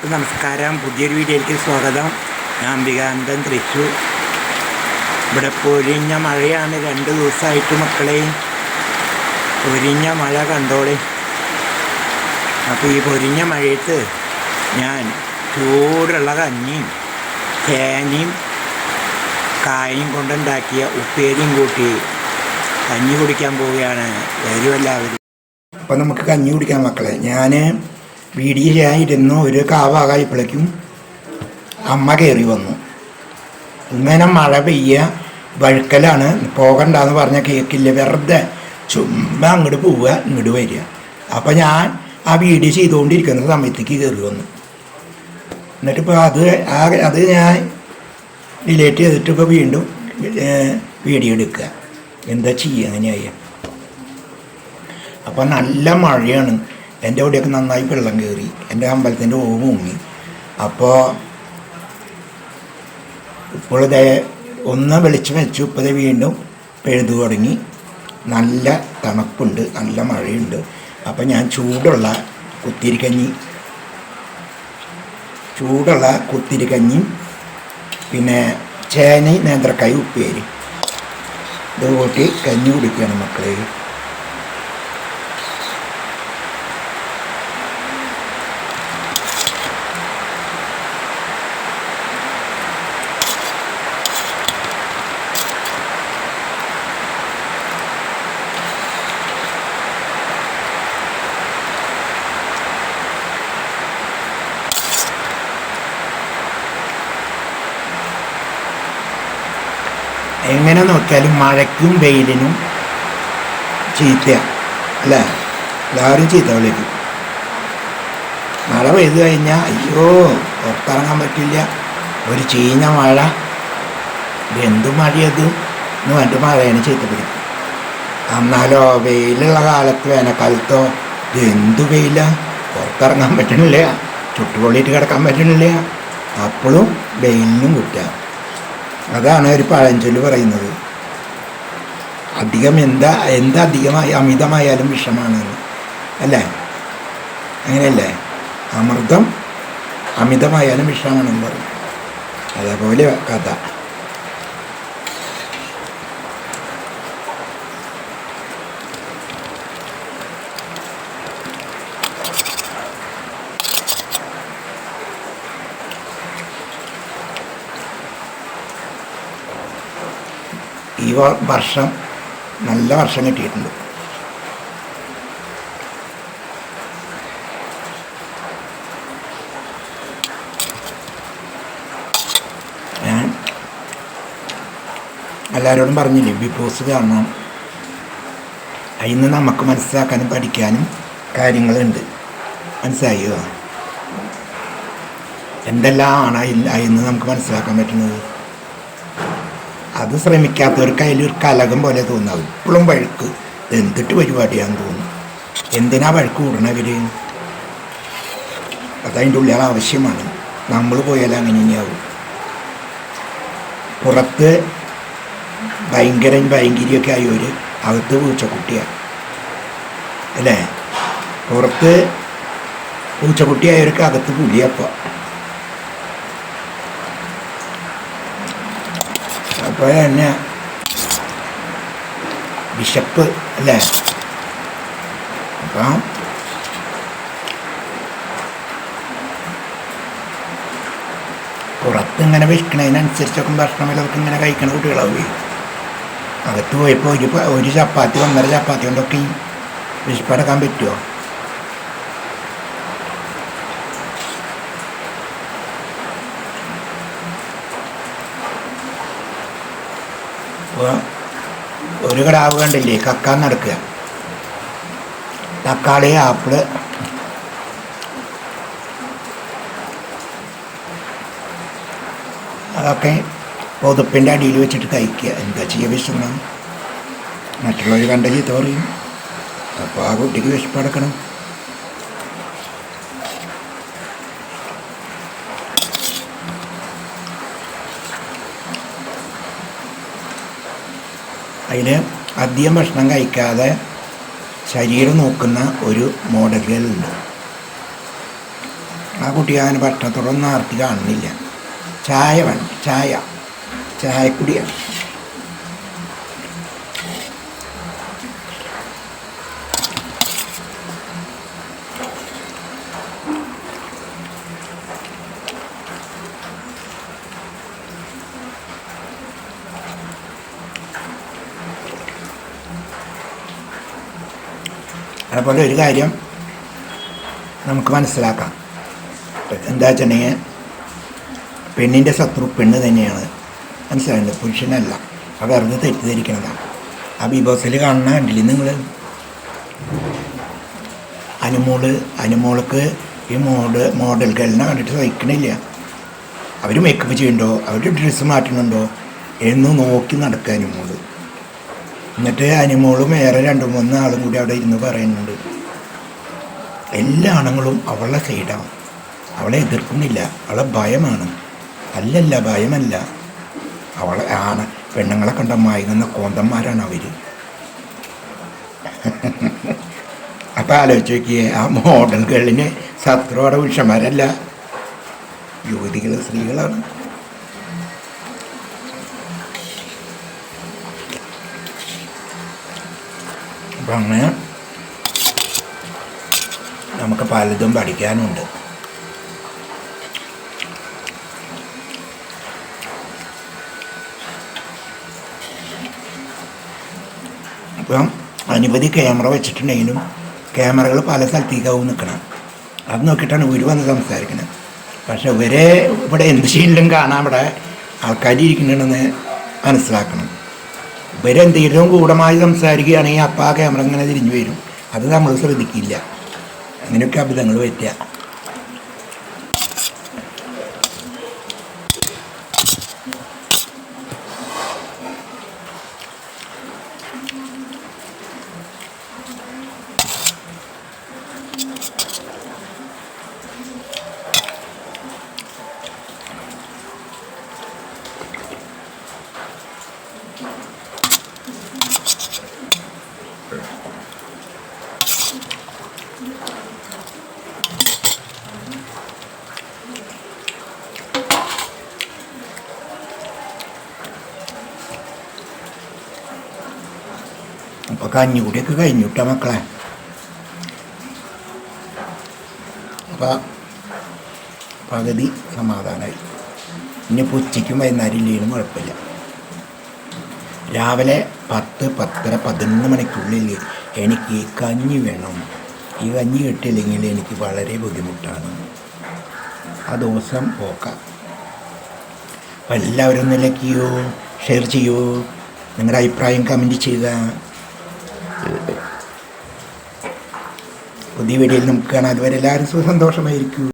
എല്ലാവർക്കും നമസ്കാരം. പുതിയൊരു വീഡിയോയിലേക്ക് സ്വാഗതം. ഞാൻ അംബികാനന്ദൻ തൃശ്ശൂർ. ഇവിടെ പൊരിഞ്ഞ മഴയാണ്. രണ്ട് ദിവസമായിട്ട് മക്കളെ. പൊരിഞ്ഞ മഴ കണ്ടോളെ. അപ്പോൾ ഈ പൊരിഞ്ഞ മഴയത്ത് ഞാൻ ചൂടുള്ള കഞ്ഞിയും തേനയും കായും കൊണ്ടുണ്ടാക്കിയ ഉപ്പേരിയും കൂട്ടി കഞ്ഞി കുടിക്കാൻ പോവുകയാണ്. വരും എല്ലാവരും. അപ്പോൾ നമുക്ക് കഞ്ഞി കുടിക്കാം മക്കളെ. ഞാൻ വീടിയായിരുന്നു ഒരു കാവാകായപ്പോഴേക്കും അമ്മ കയറി വന്നു. ഇങ്ങനെ മഴ പെയ്യുക വഴുക്കലാണ്. പോകണ്ടെന്ന് പറഞ്ഞാൽ കേൾക്കില്ല വെറുതെ ചുമ്മാ അങ്ങോട്ട് പോവുക ഇങ്ങോട്ട് വരിക. അപ്പം ഞാൻ ആ വീഡിയോ ചെയ്തുകൊണ്ടിരിക്കുന്ന സമയത്തേക്ക് കയറി വന്നു. എന്നിട്ടിപ്പോൾ അത് ആ അത് ഞാൻ ഡിലേറ്റ് ചെയ്തിട്ട് ഇപ്പോൾ വീണ്ടും വീഡിയോ എടുക്കുക. എന്താ ചെയ്യുക അങ്ങനെയായി. അപ്പം നല്ല മഴയാണ്. എന്റെ അവിടെയൊക്കെ നന്നായി വെള്ളം കയറി എന്റെ അമ്പലത്തിന്റെ ഓവ് മുങ്ങി. അപ്പോൾ ഇപ്പോഴത്തെ ഒന്ന് വെളിച്ചം വെച്ചു ഇപ്പോൾ വീണ്ടും പെഴുതു തുടങ്ങി. നല്ല തണുപ്പുണ്ട് നല്ല മഴയുണ്ട്. അപ്പം ഞാൻ ചൂടുള്ള കുത്തിരിക്കഞ്ഞി ചൂടുള്ള കുത്തിരിക്കഞ്ഞിയും പിന്നെ ചേനയും നേന്ത്രക്കായും ഉപ്പേരി. ഇത് കൂട്ടി കഞ്ഞി കുടിക്കുകയാണ് മക്കളെ. എങ്ങനെ നോക്കിയാലും മഴയ്ക്കും വെയിലിനും ചീത്തയാണ് അല്ലേ? എല്ലാവരും ചീത്ത വിളിക്കും. മഴ പെയ്തു കഴിഞ്ഞാൽ അയ്യോ പുറത്തിറങ്ങാൻ പറ്റില്ല. ഒരു ചീഞ്ഞ മഴ. എന്ത് മഴയത്? എന്ന് പറഞ്ഞിട്ട് മഴയാണ് ചീത്ത പിടിക്കും എന്നാലോ വെയിലുള്ള കാലത്ത് വേനൽക്കാലത്തോ ഇത് എന്ത് വെയില? പുറത്തിറങ്ങാൻ പറ്റണില്ല. ചുട്ടുപൊള്ളിയിട്ട് കിടക്കാൻ പറ്റണില്ല. അപ്പോഴും വെയിലിനും കുറ്റുക അതാണ് ഒരു പഴഞ്ചൊല്ല് പറയുന്നത്. അധികം എന്താ എന്താ അധികമായി അമിതമായാലും വിഷമാണ് അല്ലേ? അങ്ങനെയല്ലേ? അമൃതം അമിതമായാലും വിഷമാണെന്ന് പറയും. അതേപോലെ കഥ. ഈ വർഷം നല്ല വർഷം കിട്ടിയിട്ടുണ്ട്. എല്ലാവരോടും പറഞ്ഞില്ലേ ബിഗ് ബോസ് കാരണം അതിൽ നിന്ന് നമുക്ക് മനസ്സിലാക്കാനും പഠിക്കാനും കാര്യങ്ങളുണ്ട്. മനസ്സിലായോ? എന്തെല്ലാമാണ് അതിൽ അതിൽ നിന്ന് നമുക്ക് മനസ്സിലാക്കാൻ പറ്റുന്നത്? അത് ശ്രമിക്കാത്തവർക്ക് ഒരു കലകം പോലെ തോന്നാവും. ഇപ്പോഴും വഴുക്ക്. എന്തിട്ട് പരിപാടിയാന്ന് തോന്നും. എന്തിനാ വഴുക്ക് കൂടണവര്? അതതിന്റെ ഉള്ളിൽ ആവശ്യമാണ്. നമ്മൾ പോയാൽ അങ്ങനെ തന്നെയാവും. പുറത്ത് ഭയങ്കര ഭയങ്കരിയൊക്കെ ആയവർ അകത്ത് പൂച്ചക്കുട്ടിയാണ് അല്ലേ? പുറത്ത് പൂച്ചക്കുട്ടിയായവർക്ക് അകത്ത് പുലിയപ്പോൾ അപ്പോൾ തന്നെ ബിഷപ്പ് അല്ലേ? അപ്പം പുറത്ത് ഇങ്ങനെ വിൽക്കണതിനനുസരിച്ചൊക്കെ ഭക്ഷണം അവർക്ക് ഇങ്ങനെ കഴിക്കണ കുട്ടികളാവുകയെ അകത്ത് പോയപ്പോൾ ഒരു ഒരു ചപ്പാത്തി ഒന്നര ചപ്പാത്തി കൊണ്ടൊക്കെ വിശപ്പടക്കാൻ പറ്റുമോ അപ്പോൾ ഒരു കിടാവ് കണ്ടില്ലേ? കക്കാൻ നടക്കുക. തക്കാളി ആപ്പിൾ. അതൊക്കെ പൊതുപ്പിന്റെ അടിയിൽ വെച്ചിട്ട് കഴിക്കുക. എന്താ ചെയ്യുക വിഷമം മറ്റുള്ളവർ കണ്ട ചീത്ത പറയും. അപ്പോൾ ആ കുട്ടിക്ക് വിശപ്പടക്കണം അതിന് അധികം ഭക്ഷണം കഴിക്കാതെ ശരീരം നോക്കുന്ന ഒരു മോഡലുകളുണ്ട് ആ കുട്ടി അങ്ങനെ ഭക്ഷണത്തോടൊന്നും ആർത്തി കാണുന്നില്ല. ചായ വേണം. ചായ. ചായക്കുടിയാണ്. അതുപോലെ ഒരു കാര്യം നമുക്ക് മനസ്സിലാക്കാം. എന്താ വെച്ചിട്ടുണ്ടെങ്കിൽ പെണ്ണിന്റെ ശത്രു പെണ്ണ് തന്നെയാണ്. മനസ്സിലായിട്ടുണ്ട് പുരുഷനല്ല. അത് വെറുതെ തെറ്റിദ്ധരിക്കണതാണ് ആ ബി ബോസിൽ കാണുന്ന കണ്ടില്ലേ നിങ്ങൾ അനുമോൾ അനുമോൾക്ക് ഈ മോഡ് മോഡൽ ഗേളിനെ കണ്ടിട്ട് സഹിക്കണില്ല. അവർ മേക്കപ്പ് ചെയ്യണ്ടോ അവർ ഡ്രസ്സ് മാറ്റണുണ്ടോ? എന്ന് നോക്കി നടക്കുക അനുമോൾ. എന്നിട്ട് അനിമോളും വേറെ രണ്ട് മൂന്ന് ആളും കൂടി അവിടെ ഇരുന്ന് പറയുന്നുണ്ട്. എല്ലാ ആണുങ്ങളും അവളെ സൈഡാണ് അവളെ എതിർക്കുന്നില്ല. അവളെ ഭയമാണ്. അല്ലല്ല ഭയമല്ല. അവളെ ആണ്. പെണ്ണുങ്ങളെ കണ്ട മയങ്ങുന്ന കോന്തന്മാരാണ് അവർ അപ്പം ആലോചിച്ച് നോക്കിയേ ആ മോഡൽ ഗേളിന് ശത്രുവോടെ പുരുഷന്മാരല്ല. യുവതികൾ സ്ത്രീകളാണ്. അപ്പം അങ്ങനെ നമുക്ക് പലതും പഠിക്കാനുണ്ട്. ഇപ്പം അനവധി ക്യാമറ വെച്ചിട്ടുണ്ടെങ്കിലും ക്യാമറകൾ പല സ്ഥലത്തേക്കാവും നിൽക്കണം. അത് നോക്കിയിട്ടാണ് ഇവർ വന്ന് സംസാരിക്കുന്നത്. പക്ഷെ ഇവരെ ഇവിടെ എന്ത് ശീലം കാണാൻ ഇവിടെ ആൾക്കാർ ഇരിക്കുന്നുണ്ടെന്ന് മനസ്സിലാക്കണം. ഇവരെന്തെങ്കിലും കൂടമായി സംസാരിക്കുകയാണെങ്കിൽ അപ്പം ആ ക്യാമറ ഇങ്ങനെ തിരിഞ്ഞു വരും. അത് നമ്മൾ ശ്രദ്ധിക്കില്ല. അങ്ങനെയൊക്കെ അബിതങ്ങൾ പറ്റുക. അപ്പോൾ കഞ്ഞിക്കുടിയൊക്കെ കഴിഞ്ഞു കേട്ടോ മക്കളെ. അപ്പോൾ പകുതി സമാധാനമായി ഇനി ഉച്ചയ്ക്കും വൈകുന്നേരം ഇല്ലെങ്കിലും കുഴപ്പമില്ല. രാവിലെ പത്ത് പത്തര പതിനൊന്ന് മണിക്കുള്ളിൽ എനിക്ക് കഞ്ഞി വേണം. ഈ കഞ്ഞി കിട്ടിയില്ലെങ്കിൽ എനിക്ക് വളരെ ബുദ്ധിമുട്ടാണ്. ആ ദിവസം പോക്കാം. അപ്പം എല്ലാവരും ഒന്ന് ലൈക്ക് ചെയ്യൂ ഷെയർ ചെയ്യൂ. നിങ്ങളുടെ അഭിപ്രായം കമന്റ് ചെയ്യുക. പുതിയ വീഡിയോയിൽ നമുക്ക് കാണാൻ അതുവരെ എല്ലാവരും സുസന്തോഷമായിരിക്കും